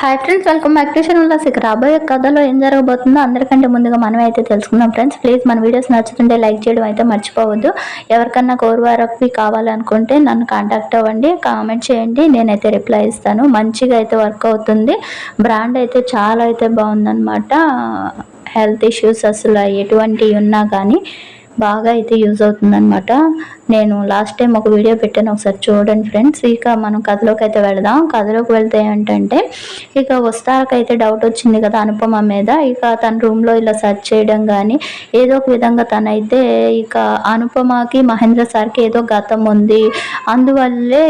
Hi friends welcome back to channel ఇక రాబోయే కథలో ఏం జరగబోతుందో అందరికంటే ముందుగా మనమే అయితే తెలుసుకుందాం. ఫ్రెండ్స్ ప్లీజ్ మన వీడియోస్ నచ్చుతుంటే లైక్ చేయడం అయితే మర్చిపోవద్దు. ఎవరికన్నా కోరువారకి కావాలనుకుంటే నన్ను కాంటాక్ట్ అవ్వండి కామెంట్ చేయండి నేనైతే రిప్లై ఇస్తాను. మంచిగా అయితే వర్క్ అవుతుంది. బ్రాండ్ అయితే చాలా అయితే బాగుందన్నమాట. హెల్త్ ఇష్యూస్ అసలు ఎటువంటివి ఉన్నా కానీ బాగా అయితే యూజ్ అవుతుందన్నమాట. నేను లాస్ట్ టైం ఒక వీడియో పెట్టాను ఒకసారి చూడండి ఫ్రెండ్స్ ఇక మనం కథలోకి అయితే వెళదాం. కథలోకి వెళ్తే ఏంటంటే ఇక వస్తారకైతే డౌట్ వచ్చింది కదా అనుపమ మీద. ఇక తన రూమ్లో ఇలా సెర్చ్ చేయడం కానీ ఏదో ఒక విధంగా తనైతే ఇక అనుపమకి మహేంద్ర సార్కి ఏదో గతం ఉంది. అందువల్లే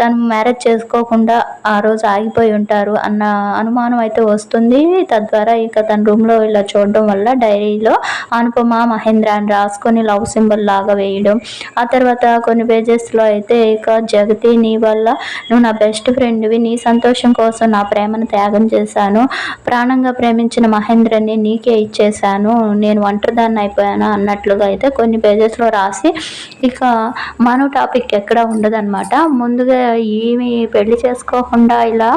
తను మ్యారేజ్ చేసుకోకుండా ఆ రోజు ఆగిపోయి ఉంటారు అన్న అనుమానం అయితే వస్తుంది. తద్వారా ఇక తన రూమ్లో ఇలా చూడడం వల్ల డైరీలో అనుపమ మహేంద్ర అని రాసుకొని లవ్ సింబల్ లాగా వేయడం ఆ తర్వాత కొన్ని పేజెస్లో అయితే ఇక జగతి నీ వల్ల నువ్వు నా బెస్ట్ ఫ్రెండ్వి నీ సంతోషం కోసం నా ప్రేమను త్యాగం చేశాను. ప్రాణంగా ప్రేమించిన మహేంద్రని నీకే ఇచ్చేశాను. నేను ఒంటరిదాన్ని అయిపోయాను అన్నట్లుగా అయితే కొన్ని పేజెస్లో రాసి ఇక మన టాపిక్ ఎక్కడ ఉండదన్నమాట. ముందుగా ఏమి పెళ్ళి చేసుకోకుండా ఇలా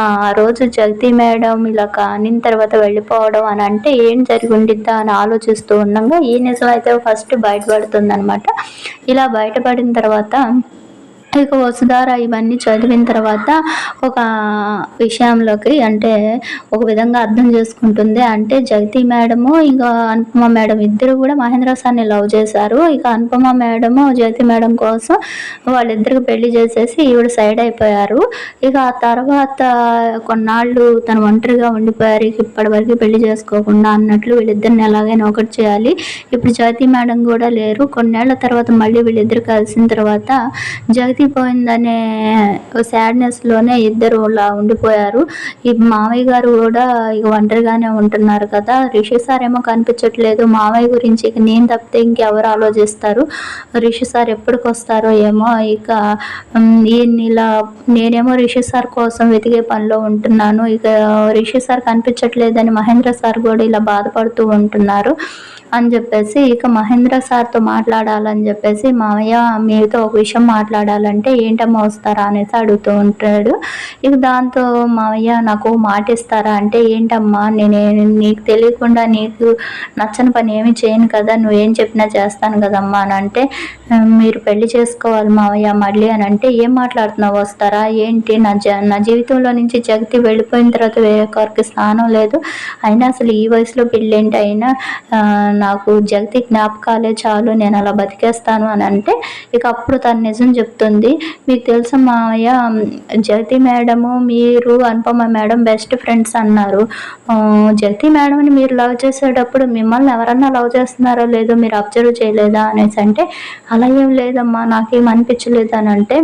ఆ రోజు జగతి మేడం ఇలా కానిన తర్వాత వెళ్ళిపోవడం అని అంటే ఏం జరిగి ఉండిద్దా అని ఆలోచిస్తూ ఉండగా ఈ నిజం అయితే ఫస్ట్ బయటపడుతుంది అనమాట ఇలా బయటపడిన తర్వాత ఇక వసుధార ఇవన్నీ చదివిన తర్వాత ఒక విషయంలోకి అంటే ఒక విధంగా అర్థం చేసుకుంటుంది. అంటే జగతి మేడము ఇంకా అనుపమ మేడం ఇద్దరు కూడా మహేంద్ర సార్ని లవ్ చేశారు. ఇక అనుపమ మేడము జగతి మేడం కోసం వాళ్ళిద్దరికి పెళ్ళి చేసేసి ఈవిడ సైడ్ అయిపోయారు. ఇక ఆ తర్వాత కొన్నాళ్ళు తను ఒంటరిగా ఉండిపోయారు. ఇక ఇప్పటి వరకు పెళ్ళి చేసుకోకుండా అన్నట్లు వీళ్ళిద్దరిని ఎలాగైనా ఒకటి చేయాలి. ఇప్పుడు జగతి మేడం కూడా లేరు. కొన్నేళ్ళ తర్వాత మళ్ళీ వీళ్ళిద్దరు కలిసిన తర్వాత జగతి పోయిందనే సాడ్నెస్లోనే ఇద్దరు అలా ఉండిపోయారు. ఈ మామయ్య గారు కూడా ఇక ఒంటరిగానే ఉంటున్నారు కదా. రిషి సార్ ఏమో కనిపించట్లేదు. మామయ్య గురించి ఇక నేను తప్పితే ఇంకెవరు ఆలోచిస్తారు? రిషి సార్ ఎప్పటికి వస్తారో ఏమో ఇక ఈయన్ని ఇలా నేనేమో రిషి సార్ కోసం వెతికే పనిలో ఉంటున్నాను. ఇక రిషి సార్ కనిపించట్లేదని మహేంద్ర సార్ కూడా ఇలా బాధపడుతూ ఉంటున్నారు అని చెప్పేసి ఇక మహేంద్ర సార్తో మాట్లాడాలని చెప్పేసి మామయ్య మీతో ఒక విషయం మాట్లాడాలి మాట్లాడాలంటే ఏంటమ్మా వస్తారా? అనేసి అడుగుతూ ఉంటాడు. ఇక దాంతో మావయ్య నాకు మాట ఇస్తారా? అంటే ఏంటమ్మా నేను నీకు తెలియకుండా నీకు నచ్చని పని ఏమి చేయను కదా నువ్వేం చెప్పినా చేస్తాను కదమ్మా అని అంటే మీరు పెళ్ళి చేసుకోవాలి మావయ్య మళ్ళీ అని అంటే ఏం మాట్లాడుతున్నావు? వస్తారా? ఏంటి? నా జ నా జీవితంలో నుంచి జగతి వెళ్ళిపోయిన తర్వాత వేరొకరికి స్నానం లేదు. అయినా అసలు ఈ వయసులో పెళ్ళేంటి అయినా నాకు జగతి జ్ఞాపకాలే చాలు నేను అలా బతికేస్తాను అని అంటే ఇక అప్పుడు తను నిజం చెప్తుంది. మీకు తెలుసా మామయ్య జగతి మేడము మీరు అనుపమ మేడం బెస్ట్ ఫ్రెండ్స్ అన్నారు. జగతి మేడంని మీరు లవ్ చేసేటప్పుడు మిమ్మల్ని ఎవరన్నా లవ్ చేస్తున్నారో లేదో మీరు అబ్జర్వ్ చేయలేదా అనేసి అంటే అలా ఏం లేదమ్మా నాకేం అనిపించలేదు అని అంటే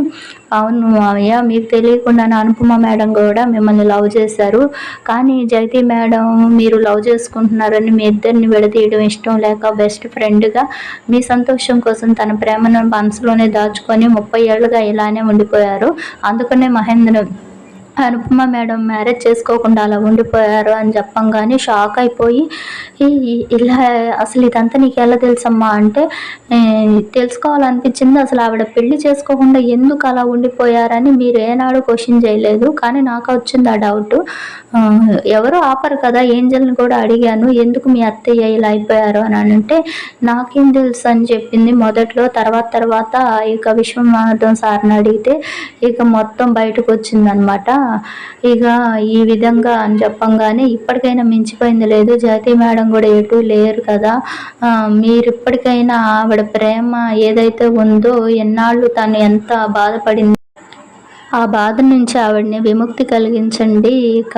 అవును మామయ్య మీకు తెలియకుండా అనుపమ మేడం కూడా మిమ్మల్ని లవ్ చేశారు. కానీ జగతి మేడం మీరు లవ్ చేసుకుంటున్నారని మీ ఇద్దరిని విడదీయడం ఇష్టం లేక బెస్ట్ ఫ్రెండ్గా మీ సంతోషం కోసం తన ప్రేమను మనసులోనే దాచుకొని ముప్పై ఏళ్ళుగా ఇలానే ఉండిపోయారు. అందుకనే మహేంద్ర అనుపమ మేడం మ్యారేజ్ చేసుకోకుండా అలా ఉండిపోయారు అని చెప్పంగానే షాక్ అయిపోయి ఇలా అసలు ఇదంతా నీకు ఎలా తెలుసమ్మా? అంటే తెలుసుకోవాలనిపించింది అసలు ఆవిడ పెళ్ళి చేసుకోకుండా ఎందుకు అలా ఉండిపోయారని మీరు ఏనాడు క్వశ్చన్ చేయలేదు. కానీ నాకు వచ్చింది ఆ డౌట్. ఎవరు ఆపరు కదా ఏంజల్ని కూడా అడిగాను. ఎందుకు మీ అత్తయ్య ఇలా అయిపోయారు? అని అంటే నాకేం తెలుసు అని చెప్పింది మొదట్లో. తర్వాత తర్వాత ఇక విశ్వనాథం సార్ని అడిగితే ఇక మొత్తం బయటకు వచ్చిందనమాట. ఇక ఈ విధంగా అని చెప్పంగానే ఇప్పటికైనా మించిపోయింది లేదు. జాతి మేడం కూడా ఎటు లేరు కదా. మీరు ఇప్పటికైనా ఆవిడ ప్రేమ ఏదైతే ఉందో ఎన్నాళ్ళు తను ఎంత బాధపడింది ఆ బాధ నుంచి ఆవిడని విముక్తి కలిగించండి. ఇక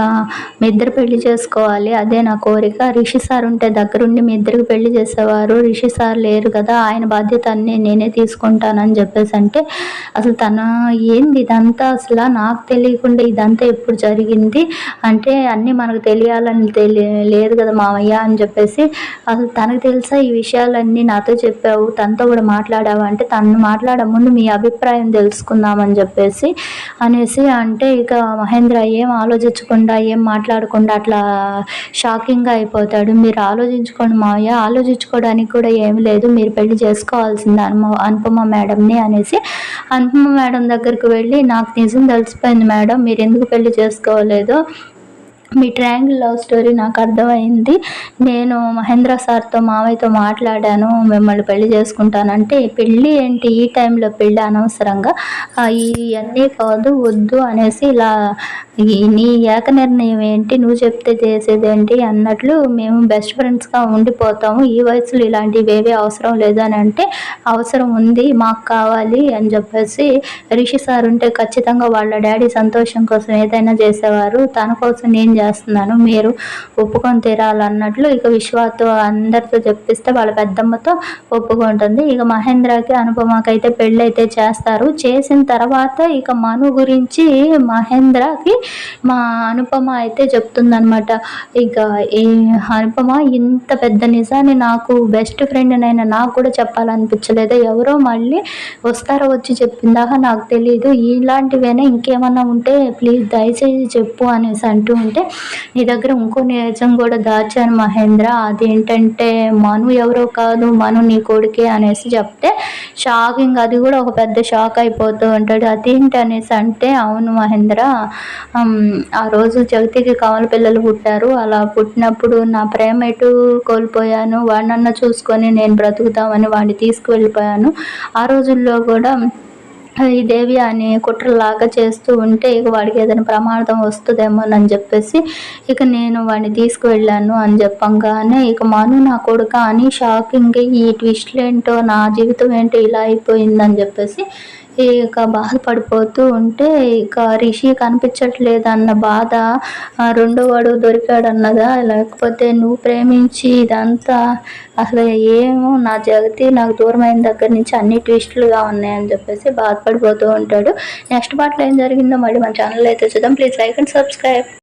మీ ఇద్దరు పెళ్ళి చేసుకోవాలి. అదే నా కోరిక. రిషి సార్ ఉంటే దగ్గరుండి మీ ఇద్దరికి పెళ్ళి చేసేవారు. రిషి సార్ లేరు కదా. ఆయన బాధ్యత అన్నీ నేనే తీసుకుంటానని చెప్పేసి అంటే అసలు తన ఏంది ఇదంతా? అసలు నాకు తెలియకుండా ఇదంతా ఎప్పుడు జరిగింది? అంటే అన్నీ మనకు తెలియాలని తెలియ లేదు కదా మామయ్య అని చెప్పేసి అసలు తనకు తెలుసా ఈ విషయాలన్నీ నాతో చెప్పావు? తనతో కూడా మాట్లాడావు? అంటే తను మాట్లాడే ముందు మీ అభిప్రాయం తెలుసుకుందామని చెప్పేసి అనేసి అంటే ఇక మహేంద్ర ఏం ఆలోచించకుండా ఏం మాట్లాడకుండా అట్లా షాకింగ్గా అయిపోతాడు. మీరు ఆలోచించుకోండి మావయ్య. ఆలోచించుకోవడానికి కూడా ఏమి లేదు. మీరు పెళ్ళి చేసుకోవాల్సింది అనుమ అనుపమ మేడంని అనేసి అనుపమ మేడం దగ్గరికి వెళ్ళి నాకు నిజం తెలిసిపోయింది మేడం మీరు ఎందుకు పెళ్ళి చేసుకోలేదు? మీ ట్రయాంగిల్ లవ్ స్టోరీ నాకు అర్థమైంది. నేను మహేంద్ర సార్తో మావయ్యతో మాట్లాడాను మిమ్మల్ని పెళ్ళి చేసుకుంటానంటే పెళ్ళి ఏంటి? ఈ టైంలో పెళ్ళి అనవసరంగా. ఇవన్నీ కాదు వద్దు అనేసి ఇలా ఈ నీ ఏక నిర్ణయం ఏంటి? నువ్వు చెప్తే చేసేదేంటి అన్నట్లు మేము బెస్ట్ ఫ్రెండ్స్గా ఉండిపోతాము. ఈ వయసులో ఇలాంటివి ఏవీ అవసరం లేదు అని అంటే అవసరం ఉంది మాకు కావాలి అని చెప్పేసి రిషి సార్ ఉంటే ఖచ్చితంగా వాళ్ళ డాడీ సంతోషం కోసం ఏదైనా చేసేవారు. తన కోసం నేను చేస్తున్నాను. మీరు ఒప్పుకొని తీరాలన్నట్లు ఇక విశ్వాతో అందరితో చెప్పిస్తే వాళ్ళ పెద్దమ్మతో ఒప్పుకుంటుంది. ఇక మహేంద్రకి అనుపమకైతే పెళ్ళి అయితే చేస్తారు. చేసిన తర్వాత ఇక మను గురించి మహేంద్రకి మా అనుపమ అయితే చెప్తుందనమాట ఇక ఈ అనుపమ ఇంత పెద్ద నిజాన్ని నాకు బెస్ట్ ఫ్రెండ్ అయినా నాకు కూడా చెప్పాలనిపించలేదు? ఎవరో మళ్ళీ వస్తారో వచ్చి చెప్పిందాక నాకు తెలియదు ఇలాంటివైనా ఇంకేమన్నా ఉంటే ప్లీజ్ దయచేసి చెప్పు అనేసి అంటూ ఉంటే నీ దగ్గర ఇంకో నిజం కూడా దాచాను మహేంద్ర. అదేంటంటే మను ఎవరో కాదు మను నీ కొడుకే అనేసి చెప్తే షాకింగ్. అది కూడా ఒక పెద్ద షాక్ అయిపోతూ ఉంటాడు. అదేంటి అనేసి అంటే అవును మహేంద్ర ఆ రోజు జగతికి కమల పిల్లలు పుట్టారు. అలా పుట్టినప్పుడు నా ప్రేమ ఎటు కోల్పోయాను? వాడినన్న చూసుకొని నేను బ్రతుకుతామని వాడిని తీసుకువెళ్ళిపోయాను. ఆ రోజుల్లో కూడా ఈ దేవి అని కుట్రలాగా చేస్తూ ఉంటే ఇక వాడికి ఏదైనా ప్రమాదం వస్తుందేమోనని చెప్పేసి ఇక నేను వాడిని తీసుకువెళ్ళాను అని చెప్పంగానే ఇక మను నా కొడుక అని షాకింగ్ ఈ ట్విస్ట్లు ఏంటో నా జీవితం ఏంటో ఇలా అయిపోయిందని చెప్పేసి ఇక బాధపడిపోతూ ఉంటే ఇక రిషి కనిపించట్లేదు అన్న బాధ రెండో వాడు దొరికాడన్నదా? లేకపోతే నువ్వు ప్రేమించి ఇదంతా అసలు ఏమో నా జగతి నాకు దూరమైన దగ్గర నుంచి అన్ని ట్విస్టులుగా ఉన్నాయని చెప్పేసి బాధపడిపోతూ ఉంటాడు. నెక్స్ట్ పాటలో ఏం జరిగిందో మళ్ళీ మన ఛానల్ అయితే చూద్దాం. Please like and subscribe